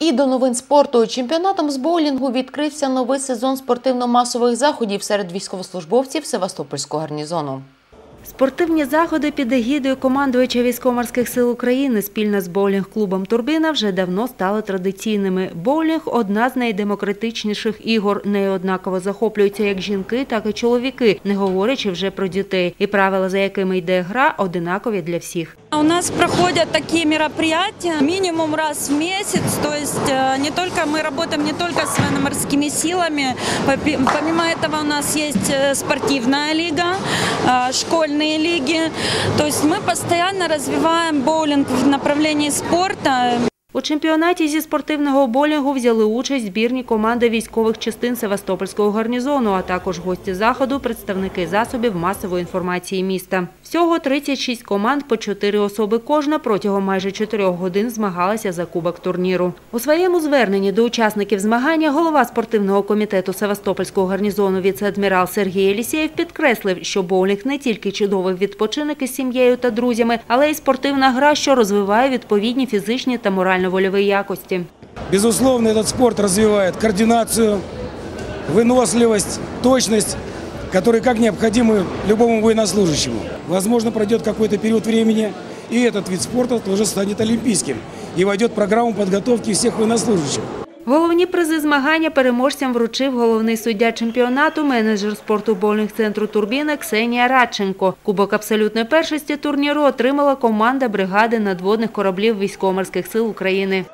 І до новин спорту чемпіонатом з боулінгу відкрився новий сезон спортивно-масових заходів серед військовослужбовців Севастопольського гарнізону. Спортивні заходи під егідою командувача військово-морських сил України спільно з боулінг-клубом Турбина вже давно стали традиційними. Боулінг – одна з найдемократичніших ігор. Нею однаково захоплюються як жінки, так і чоловіки, не говорячи вже про дітей. І правила, за якими йде гра, одинакові для всіх. У нас проходят такие мероприятия минимум раз в месяц, то есть э, не только мы работаем не только с военно-морскими силами, помимо этого у нас есть э, спортивная лига, э, школьные лиги, то есть мы постоянно развиваем боулинг в направлении спорта. У чемпіонаті зі спортивного боулінгу взяли участь збірні команди військових частин Севастопольського гарнізону, а також гості заходу, представники засобів масової інформації міста. Всього 36 команд по 4 особи кожна протягом майже 4 годин змагалися за кубок турніру. У своєму зверненні до учасників змагання голова спортивного комітету Севастопольського гарнізону віце-адмірал Сергій Елісєєв підкреслив, що боулінг не тільки чудовий відпочинок із сім'єю та друзями, але й спортивна гра, що розвиває відповідні фізичні та морально-вольові якості. Безусловно, этот спорт развивает координацию, выносливость, точность, которые как необходимы любому военнослужащему. Возможно, пройдет какой-то период времени, и этот вид спорта тоже станет олимпийским и войдет в программу подготовки всех военнослужащих. Головні призи змагання переможцям вручив головний суддя чемпіонату, менеджер спорту боулінг-центру «Турбіна» Ксенія Радченко. Кубок абсолютної першості турніру отримала команда бригади надводних кораблів військово-морських сил України.